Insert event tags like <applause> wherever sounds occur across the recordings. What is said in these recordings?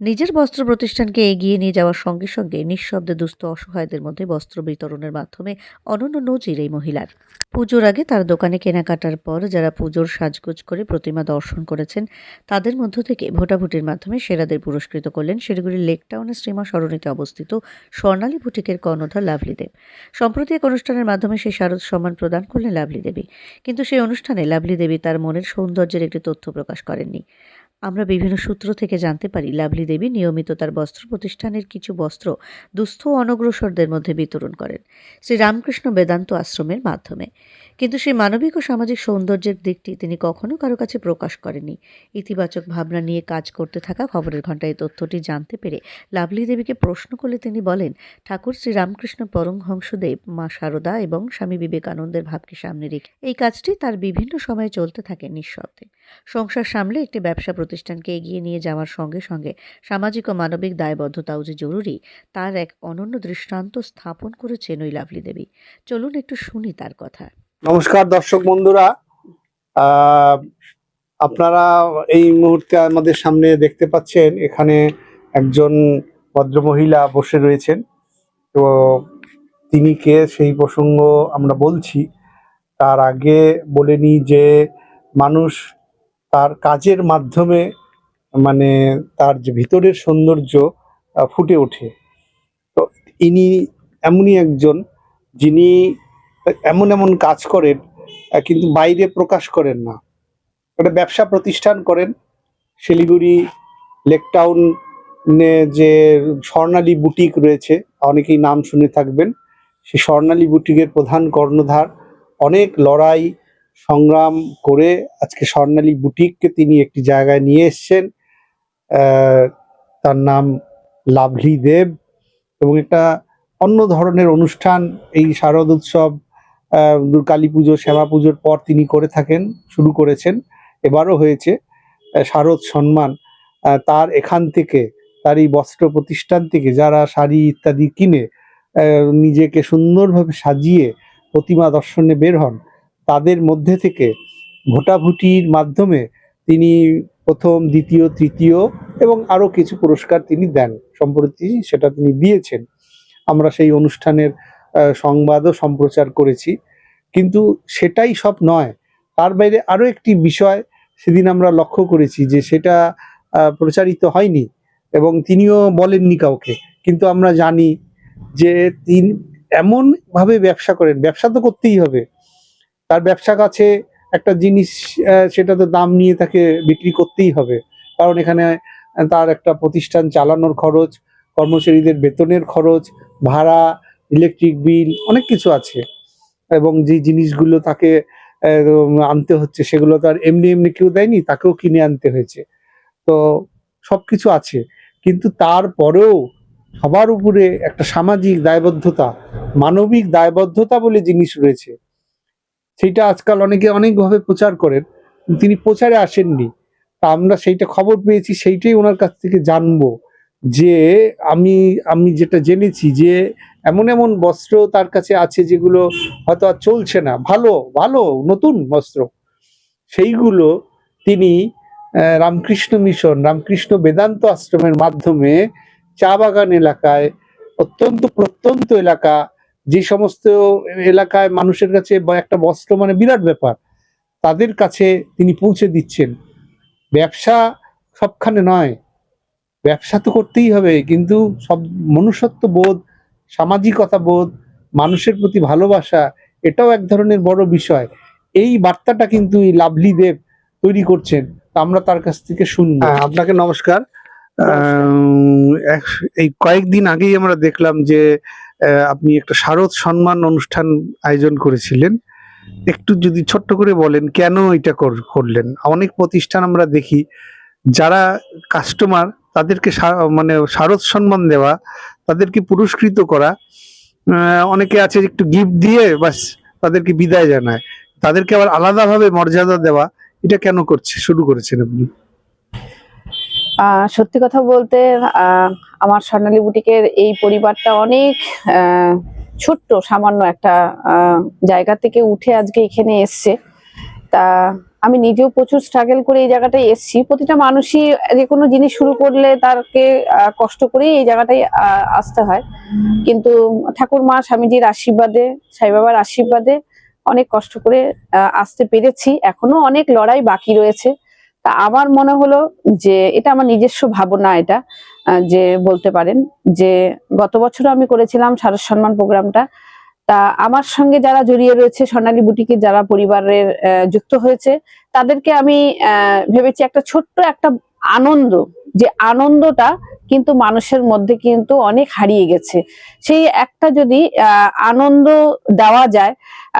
নিজের বস্ত্র প্রতিষ্ঠানকে এগিয়ে নিয়ে যাওয়ার সঙ্গে সঙ্গে নিঃশব্দে দুস্থ অসহায়দের মধ্যে বস্ত্র বিতরণের মাধ্যমে অনন্য নজির এই মহিলার। পুজোর আগে তার দোকানে কেনাকাটার পর যারা পুজোর সাজগোজ করে প্রতিমা দর্শন করেছেন, তাদের মধ্য থেকে ভোটাভুটির মাধ্যমে সেরাদের পুরস্কৃত করলেন শিলিগুড়ির লেক টাউনের শ্রীমা সরণিতে অবস্থিত স্বর্ণালী বুটিকের কর্ণধার লাভলি দেব। সম্প্রতি এক অনুষ্ঠানের মাধ্যমে সেই শারদ সম্মান প্রদান করলেন লাভলি দেবী। কিন্তু সেই অনুষ্ঠানে লাভলি দেবী তার মনের সৌন্দর্যের একটি তথ্য প্রকাশ করেননি। আমরা বিভিন্ন সূত্র থেকে জানতে পারি, লাভলি দেবী নিয়মিত তার বস্ত্র প্রতিষ্ঠানের কিছু বস্ত্র দুস্থ অনগ্রসরদের মধ্যে বিতরণ করেন, শ্রী রামকৃষ্ণ বেদান্ত আশ্রমের মাধ্যমে। কিন্তু সেই মানবিক ও সামাজিক সৌন্দর্যের দিকটি তিনি কখনো কারও কাছে প্রকাশ করেনি ইতিবাচক ভাবনা নিয়ে কাজ করতে থাকা খবরের ঘণ্টায় তথ্যটি জানতে পেরে লাভলি দেবীকে প্রশ্ন করলে তিনি বলেন, ঠাকুর, শ্রী রামকৃষ্ণ পরমহংসদেব, মা শারদা এবং স্বামী বিবেকানন্দের ভাবকে সামনে রেখে এই কাজটি তার বিভিন্ন সময়ে চলতে থাকে নিঃশব্দে। সংসার সামলে একটি ব্যবসা প্রতিষ্ঠানকে এগিয়ে নিয়ে যাওয়ার সঙ্গে সঙ্গে সামাজিক ও মানবিক দায়বদ্ধতাও যে জরুরি, তার এক অনন্য দৃষ্টান্ত স্থাপন করেছেন ওই লাভলি দেবী। চলুন একটু শুনি তার কথা। নমস্কার দর্শক বন্ধুরা। আপনারা এই মুহূর্তে আমাদের সামনে দেখতে পাচ্ছেন, এখানে একজন ভদ্রমহিলা বসে রয়েছেন। তো তিনি কে সেই প্রসঙ্গ আমরা বলছি। তার আগে বলে নিই যে, মানুষ তার কাজের মাধ্যমে মানে তার যে ভিতরের সৌন্দর্য ফুটে ওঠে। তো ইনি এমনই একজন যিনি এমন এমন কাজ করেন কিন্তু বাইরে প্রকাশ করেন না। একটা ব্যবসা প্রতিষ্ঠান করেন, শিলিগুড়ি লেকটাউন যে স্বর্ণালী বুটিক রয়েছে, অনেকেই নাম শুনে থাকবেন। সেই স্বর্ণালী বুটিকের প্রধান কর্ণধার, অনেক লড়াই সংগ্রাম করে আজকে স্বর্ণালী বুটিককে তিনি একটি জায়গায় নিয়ে এসছেন। তার নাম লাভলি দেব এবং একটা অন্য ধরনের অনুষ্ঠান, এই শারদ উৎসব কালী পুজো, শ্যামা পুজোর পর তিনি করে থাকেন, শুরু করেছেন, এবারও হয়েছে শারদ সম্মান। তার এখান থেকে, তার এই বস্ত্র প্রতিষ্ঠান থেকে যারা শাড়ি ইত্যাদি কিনে নিজেকে সুন্দরভাবে সাজিয়ে প্রতিমা দর্শনে বের হন তাদের মধ্যে থেকে ভোটাভুটির মাধ্যমে তিনি প্রথম, দ্বিতীয়, তৃতীয় এবং আরও কিছু পুরস্কার তিনি দেন। সম্প্রতি সেটা তিনি দিয়েছেন। আমরা সেই অনুষ্ঠানের সংবাদও সম্প্রচার করেছি। কিন্তু সেটাই সব নয়। তার বাইরে আরও একটি বিষয় সেদিন আমরা লক্ষ্য করেছি যে সেটা প্রচারিত হয়নি এবং তিনিও বলেননি কাউকে। কিন্তু আমরা জানি যে তিনি এমনভাবে ব্যবসা করেন। ব্যবসা তো করতেই হবে। তার ব্যবসা কাছে একটা জিনিস সেটা তো দাম নিয়ে তাকে বিক্রি করতেই হবে। কারণ এখানে তার একটা প্রতিষ্ঠান চালানোর খরচ, কর্মচারীদের বেতনের খরচ, ভাড়া ইলেকট্রিক বিল অনেক কিছু আছে। এবং যে জিনিসগুলো তাকে আনতে হচ্ছে, সেগুলো তো আর এমনি এমনি কেউ দেয়নি, তাকেও কিনে আনতে হয়েছে। তো সব কিছু আছে। কিন্তু তারপরেও সবার উপরে একটা সামাজিক দায়বদ্ধতা, মানবিক দায়বদ্ধতা বলে জিনিস রয়েছে। সেটা আজকাল অনেকে অনেকভাবে প্রচার করেন। তিনি প্রচারে আসেননি। তা আমরা সেইটা খবর পেয়েছি, সেইটাই ওনার কাছ থেকে জানব যে আমি আমি যেটা জেনেছি যে এমন এমন বস্ত্র তার কাছে আছে যেগুলো হয়তো আর চলছে না। ভালো ভালো, নতুন বস্ত্র। সেইগুলো তিনি রামকৃষ্ণ মিশন, রামকৃষ্ণ বেদান্ত আশ্রমের মাধ্যমে চা বাগান এলাকায় অত্যন্ত প্রত্যন্ত এলাকা যে সমস্ত এলাকায় মানুষের কাছে বা একটা বস্ত্র মানে বিরাট ব্যাপার তাদের কাছে তিনি পৌঁছে দিচ্ছেন। ব্যবসা সবখানে নয়। ব্যবসা তো করতেই হবে কিন্তু সব মনুষ্যত্ব বোধ সামাজিকতা বোধ মানুষের প্রতি ভালোবাসা এটাও এক ধরনের বড় বিষয়। এই বার্তাটা কিন্তু এই লাভলি দেব তৈরি করছেন। তা আমরা তার কাছ থেকে শুনব। আপনাকে নমস্কার। এই কয়েকদিন আগেই আমরা দেখলাম যে আপনি একটা শারদ সম্মান অনুষ্ঠান আয়োজন করেছিলেন। একটু যদি ছোট্ট করে বলেন, কেন এটা কর- করলেন? অনেক প্রতিষ্ঠান আমরা দেখি, যারা কাস্টমার তাদেরকে মানে শারদ সম্মান দেওয়া, তাদেরকে পুরস্কৃত করা অনেকে আছে একটু গিফট দিয়ে বাস তাদেরকে বিদায় জানায়। তাদেরকে আবার আলাদাভাবে মর্যাদা দেওয়া, এটা কেন করছে, শুরু করেছেন আপনি? সত্যি কথা বলতে আমার স্বর্ণালী বুটিকের এই পরিবারটা অনেক ছোট্ট সামান্য একটা জায়গা থেকে উঠে আজকে এখানে এসছে। তা আমি নিজেও প্রচুর স্ট্রাগল করে এই জায়গাটায় এসেছি। প্রতিটা মানুষই যে কোনো জিনিস শুরু করলে আহ, কষ্ট করেই এই জায়গাটায় আসতে হয়। কিন্তু ঠাকুর মা স্বামীজির আশীর্বাদে সাই বাবার আশীর্বাদে অনেক কষ্ট করে আসতে পেরেছি। এখনও অনেক লড়াই বাকি রয়েছে। তা আমার মনে হলো যে এটা আমার নিজস্ব ভাবনা এটা যে বলতে পারেন যে গত বছর আমি করেছিলাম সারস সম্মান প্রোগ্রামটা। তা আমার সঙ্গে যারা জড়িয়ে রয়েছে সোনালী বুটিকে যারা পরিবারের যুক্ত হয়েছে, তাদেরকে আমি ভেবেছি একটা ছোট্ট একটা আনন্দ, যে আনন্দটা কিন্তু মানুষের মধ্যে কিন্তু অনেক হারিয়ে গেছে। সেই একটা যদি আনন্দ দেওয়া যায়,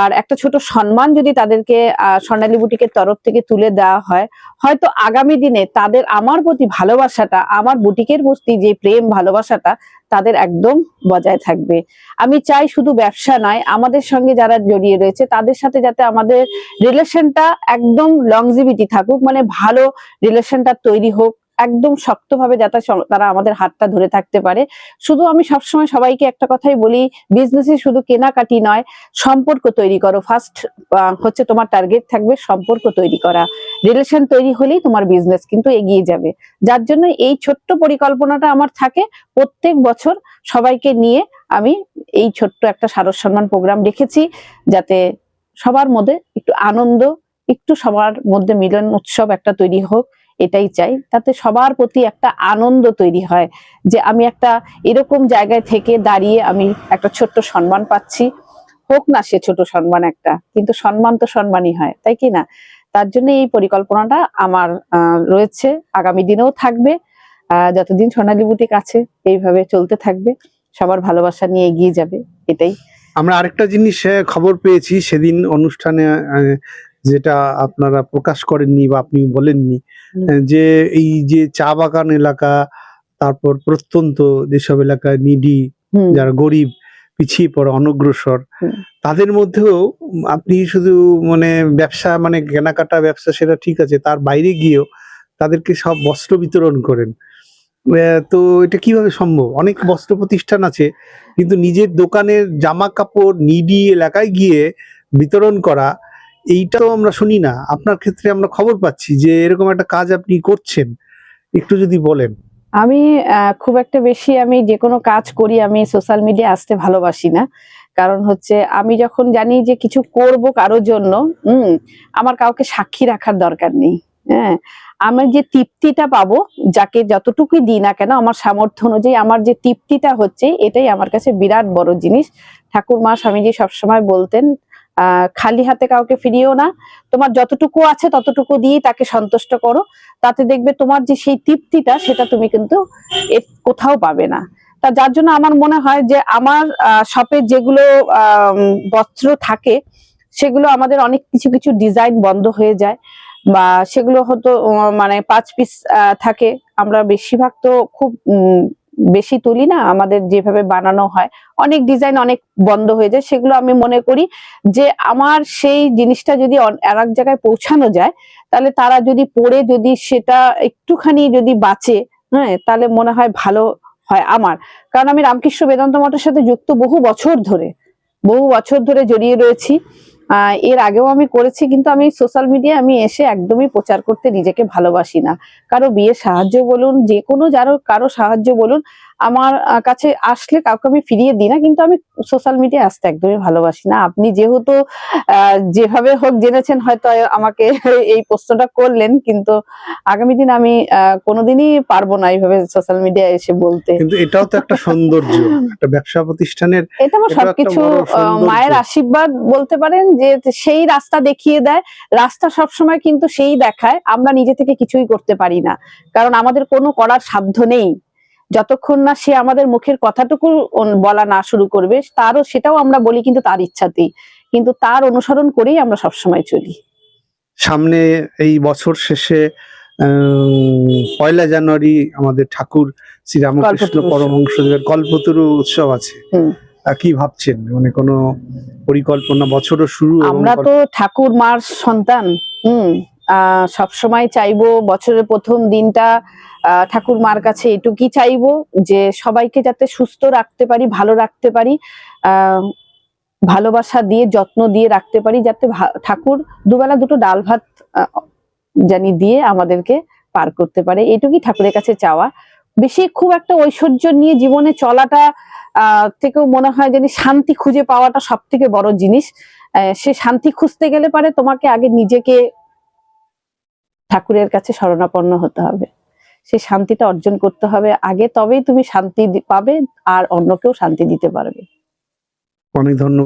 আর একটা ছোট সম্মান যদি তাদেরকে স্বর্ণালী বুটিকের তরফ থেকে তুলে দেওয়া হয়, হয়তো আগামী দিনে তাদের আমার প্রতি ভালোবাসাটা, আমার বুটিকের প্রতি যে প্রেম ভালোবাসাটা তাদের একদম বজায় থাকবে। আমি চাই শুধু ব্যবসা নয়, আমাদের সঙ্গে যারা জড়িয়ে রয়েছে তাদের সাথে যাতে আমাদের রিলেশনটা একদম লংজিভিটি থাকুক মানে ভালো রিলেশনটা তৈরি হোক একদম শক্তভাবে যাতে তারা আমাদের হাতটা ধরে থাকতে পারে। শুধু আমি সবসময় সবাইকে একটা কথাই বলি বিজনেসে শুধু কেনাকাটি নয়, সম্পর্ক তৈরি করো। ফার্স্ট হচ্ছে তোমার টার্গেট থাকবে সম্পর্ক তৈরি করা। রিলেশন তৈরি হলেই তোমার বিজনেস কিন্তু এগিয়ে যাবে। যার জন্য এই ছোট্ট পরিকল্পনাটা আমার থাকে, প্রত্যেক বছর সবাইকে নিয়ে আমি এই ছোট্ট একটা সারস সম্মান প্রোগ্রাম রেখেছি, যাতে সবার মধ্যে একটু আনন্দ, একটু সবার মধ্যে মিলন উৎসব একটা তৈরি হোক। এটাই চাই। তাতে সবার প্রতি একটা আনন্দ তৈরি হয় যে আমি একটা এরকম জায়গায় থেকে দাঁড়িয়ে আমি একটা ছোট্ট সম্মান পাচ্ছি। হোক না সে ছোট সম্মান একটা, কিন্তু সম্মান তো সম্মানই হয়, তাই কি না? তার জন্য এই পরিকল্পনাটা আমার রয়েছে। আগামী দিনেও থাকবে। যতদিন সোনালী বুটিক আছে, এইভাবে চলতে থাকবে। সবার ভালোবাসা নিয়ে এগিয়ে যাবে, এটাই। আমরা আরেকটা জিনিস খবর পেয়েছি, সেদিন অনুষ্ঠানে যেটা আপনারা প্রকাশ করেননি বা আপনি বলেননি যে এই যে চা বাগান এলাকা তারপর প্রত্যন্ত যেসব এলাকায় নিডি যারা গরিব পিছিয়ে পড়ে অনগ্রসর তাদের মধ্যেও আপনি শুধু মানে ব্যবসা মানে কেনাকাটা ব্যবসা সেটা ঠিক আছে তার বাইরে গিয়েও তাদেরকে সব বস্ত্র বিতরণ করেন। তো এটা কীভাবে সম্ভব? অনেক বস্ত্র প্রতিষ্ঠান আছে কিন্তু নিজের দোকানের জামা কাপড় নিডি এলাকায় গিয়ে বিতরণ করা এইটা তো আমরা শুনি না। আপনার ক্ষেত্রে আমরা খবর পাচ্ছি যে এরকম একটা কাজ আপনি করছেন। একটু যদি বলেন। আমি খুব একটা বেশি আমি যে কোনো কাজ করি, আমি সোশ্যাল মিডিয়া আসতে ভালোবাসি না। কারণ হচ্ছে, আমি যখন জানি যে কিছু করব কারোর জন্য, হুম, আমার কাউকে সাক্ষী রাখার দরকার নেই। হ্যাঁ আমি যে তৃপ্তিটা পাবো, যাকে যতটুকুই দিই না কেন, আমার সামর্থ্য অনুযায়ী আমার যে তৃপ্তিটা হচ্ছে, এটাই আমার কাছে বিরাট বড় জিনিস। ঠাকুর মা স্বামীজি সবসময় বলতেন খালি হাতে কাউকে ফিরিও না। তোমার যতটুকু আছে ততটুকু দিয়ে তাকে সন্তুষ্ট করো। তাতে দেখবে তোমার যে সেই তৃপ্তিটা সেটা তুমি কিন্তু কোথাও পাবে না। তা যার জন্য আমার মনে হয় যে আমার শপে যেগুলো বস্ত্র থাকে সেগুলো আমাদের অনেক কিছু কিছু ডিজাইন বন্ধ হয়ে যায়। বা সেগুলো উম, মানে পাঁচ পিস থাকে। আমরা বেশিরভাগ তো খুব বেশি তুলি না, আমাদের যেভাবে বানানো হয়, অনেক ডিজাইন অনেক বন্ধ হয়ে যায়, সেগুলো আমি মনে করি যে আমার সেই জিনিসটা যদি আর এক জায়গায় পৌঁছানো যায়, তাহলে তারা যদি পড়ে যদি সেটা একটুখানি যদি বাঁচে হ্যাঁ তাহলে মনে হয় ভালো হয় আমার। কারণ আমি রামকৃষ্ণ বেদান্ত মঠের সাথে যুক্ত বহু বছর ধরে, বহু বছর ধরে জড়িয়ে রয়েছি। এর আগেও আমি করেছি, কিন্তু আমি সোশ্যাল মিডিয়া আমি এসে একদমই প্রচার করতে নিজেকে ভালোবাসি না। কারও বিয়ে সাহায্য বলুন, যে কোনো যারো, কারও সাহায্য বলুন আমার কাছে আসলে কাউকে আমি ফিরিয়ে দিই না কিন্তু আমি সোশ্যাল মিডিয়া আসতে একদমই ভালোবাসি না। আপনি যেহেতু যেভাবে হোক জেনেছেন হয়তো আমাকে <laughs> এই প্রশ্নটা করলেন কিন্তু আগামী দিন আমি কোনোদিনই পারব না এইভাবে সোশ্যাল মিডিয়া এসে বলতে। কিন্তু এটাও তো একটা সৌন্দর্য <laughs> একটা ব্যবসা প্রতিষ্ঠানের এটা আমার সবকিছু মায়ের আশীর্বাদ বলতে পারেন যে সেই রাস্তা দেখিয়ে দেয়। রাস্তা সবসময় কিন্তু সেই দেখায় আমরা নিজে থেকে কিছুই করতে পারি না। কারণ আমাদের কোনো করার সাধ্য নেই। যতক্ষণ না সে আমাদের মুখের কথাটুকু বলা না শুরু করবে তারও সেটাও আমরা বলি কিন্তু তার ইচ্ছাতেই। কিন্তু তার অনুসরণ করেই আমরা সবসময় চলি। সামনে এই বছর শেষে পয়লা জানুয়ারি আমাদের ঠাকুর শ্রী রামকৃষ্ণ কল্পতরু উৎসব। পরমহংসদেবের কল্পতরু উৎসব আছে। কি ভাবছেন? মানে কোনো পরিকল্পনা বছরও শুরু আমরা তো ঠাকুর মার সন্তান। হুম। সবসময় চাইব বছরের প্রথম দিনটা ঠাকুর মার কাছে এটুকুই চাইব যে সবাইকে যাতে সুস্থ রাখতে পারি, ভালো রাখতে পারি ভালোবাসা দিয়ে, যত্ন দিয়ে রাখতে পারি, যাতে ঠাকুর দুবেলা দুটো ডাল ভাত জানি দিয়ে আমাদেরকে পার করতে পারে। এটুকুই ঠাকুরের কাছে চাওয়া। বেশি খুব একটা ঐশ্বর্য নিয়ে জীবনে চলাটা থেকেও মনে হয় যেন শান্তি খুঁজে পাওয়াটা সব থেকে বড় জিনিস। সে শান্তি খুঁজতে গেলে পারে তোমাকে আগে নিজেকে ঠাকুরের কাছে শরণাপন্ন হতে হবে। সে শান্তিটা অর্জন করতে হবে। আগে তবেই তুমি শান্তি পাবে আর অন্যকেও শান্তি দিতে পারবে। অনেক ধন্যবাদ।